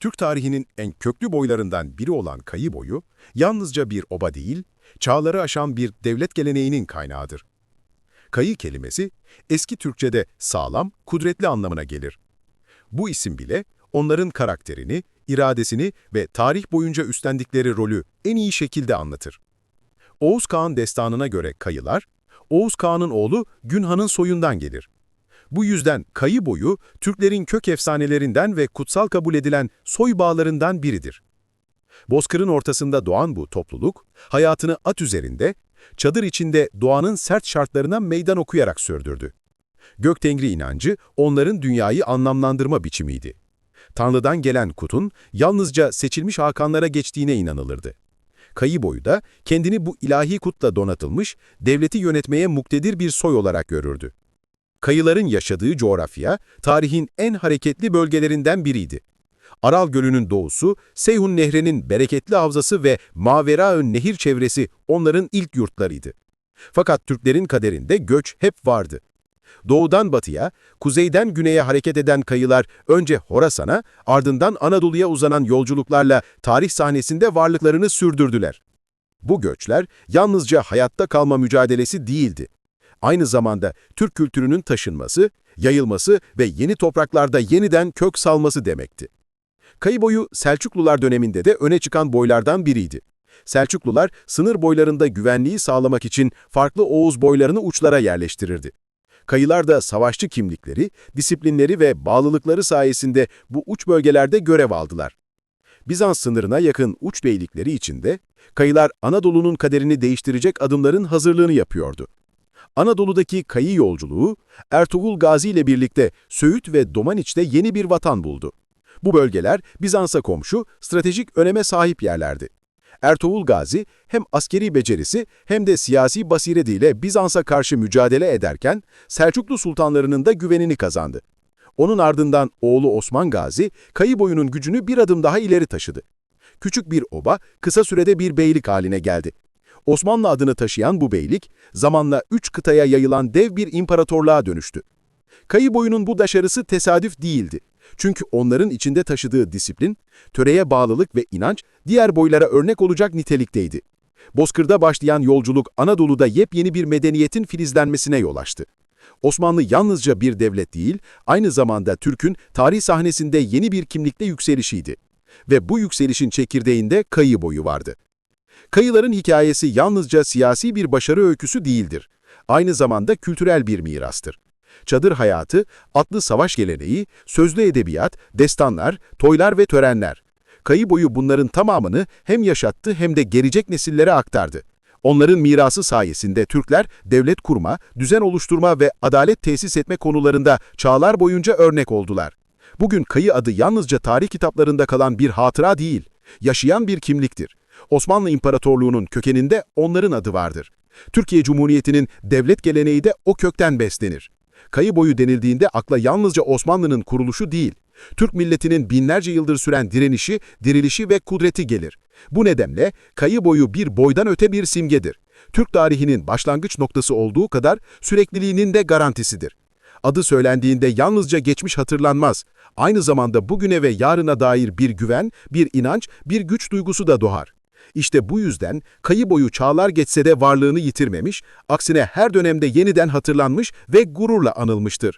Türk tarihinin en köklü boylarından biri olan Kayı boyu, yalnızca bir oba değil, çağları aşan bir devlet geleneğinin kaynağıdır. Kayı kelimesi, eski Türkçe'de sağlam, kudretli anlamına gelir. Bu isim bile, onların karakterini, iradesini ve tarih boyunca üstlendikleri rolü en iyi şekilde anlatır. Oğuz Kağan destanına göre Kayılar, Oğuz Kağan'ın oğlu Günhan'ın soyundan gelir. Bu yüzden Kayı boyu, Türklerin kök efsanelerinden ve kutsal kabul edilen soy bağlarından biridir. Bozkır'ın ortasında doğan bu topluluk, hayatını at üzerinde, çadır içinde doğanın sert şartlarına meydan okuyarak sürdürdü. Göktengri inancı onların dünyayı anlamlandırma biçimiydi. Tanrı'dan gelen kutun yalnızca seçilmiş hakanlara geçtiğine inanılırdı. Kayı boyu da kendini bu ilahi kutla donatılmış, devleti yönetmeye muktedir bir soy olarak görürdü. Kayıların yaşadığı coğrafya, tarihin en hareketli bölgelerinden biriydi. Aral Gölü'nün doğusu, Seyhun Nehri'nin bereketli havzası ve Maveraön Nehir çevresi onların ilk yurtlarıydı. Fakat Türklerin kaderinde göç hep vardı. Doğudan batıya, kuzeyden güneye hareket eden kayılar önce Horasan'a, ardından Anadolu'ya uzanan yolculuklarla tarih sahnesinde varlıklarını sürdürdüler. Bu göçler yalnızca hayatta kalma mücadelesi değildi. Aynı zamanda Türk kültürünün taşınması, yayılması ve yeni topraklarda yeniden kök salması demekti. Kayı boyu Selçuklular döneminde de öne çıkan boylardan biriydi. Selçuklular sınır boylarında güvenliği sağlamak için farklı Oğuz boylarını uçlara yerleştirirdi. Kayılar da savaşçı kimlikleri, disiplinleri ve bağlılıkları sayesinde bu uç bölgelerde görev aldılar. Bizans sınırına yakın uç beylikleri içinde, kayılar Anadolu'nun kaderini değiştirecek adımların hazırlığını yapıyordu. Anadolu'daki kayı yolculuğu, Ertuğrul Gazi ile birlikte Söğüt ve Domaniç'te yeni bir vatan buldu. Bu bölgeler Bizans'a komşu, stratejik öneme sahip yerlerdi. Ertuğrul Gazi hem askeri becerisi hem de siyasi basiretiyle Bizans'a karşı mücadele ederken Selçuklu sultanlarının da güvenini kazandı. Onun ardından oğlu Osman Gazi, kayı boyunun gücünü bir adım daha ileri taşıdı. Küçük bir oba kısa sürede bir beylik haline geldi. Osmanlı adını taşıyan bu beylik, zamanla üç kıtaya yayılan dev bir imparatorluğa dönüştü. Kayı boyunun bu başarısı tesadüf değildi. Çünkü onların içinde taşıdığı disiplin, töreye bağlılık ve inanç diğer boylara örnek olacak nitelikteydi. Bozkır'da başlayan yolculuk Anadolu'da yepyeni bir medeniyetin filizlenmesine yol açtı. Osmanlı yalnızca bir devlet değil, aynı zamanda Türk'ün tarih sahnesinde yeni bir kimlikle yükselişiydi. Ve bu yükselişin çekirdeğinde kayı boyu vardı. Kayıların hikayesi yalnızca siyasi bir başarı öyküsü değildir. Aynı zamanda kültürel bir mirastır. Çadır hayatı, atlı savaş geleneği, sözlü edebiyat, destanlar, toylar ve törenler. Kayı boyu bunların tamamını hem yaşattı hem de gelecek nesillere aktardı. Onların mirası sayesinde Türkler devlet kurma, düzen oluşturma ve adalet tesis etme konularında çağlar boyunca örnek oldular. Bugün kayı adı yalnızca tarih kitaplarında kalan bir hatıra değil, yaşayan bir kimliktir. Osmanlı İmparatorluğu'nun kökeninde onların adı vardır. Türkiye Cumhuriyeti'nin devlet geleneği de o kökten beslenir. Kayı boyu denildiğinde akla yalnızca Osmanlı'nın kuruluşu değil, Türk milletinin binlerce yıldır süren direnişi, dirilişi ve kudreti gelir. Bu nedenle kayı boyu bir boydan öte bir simgedir. Türk tarihinin başlangıç noktası olduğu kadar sürekliliğinin de garantisidir. Adı söylendiğinde yalnızca geçmiş hatırlanmaz. Aynı zamanda bugüne ve yarına dair bir güven, bir inanç, bir güç duygusu da doğar. İşte bu yüzden kayı boyu çağlar geçse de varlığını yitirmemiş, aksine her dönemde yeniden hatırlanmış ve gururla anılmıştır.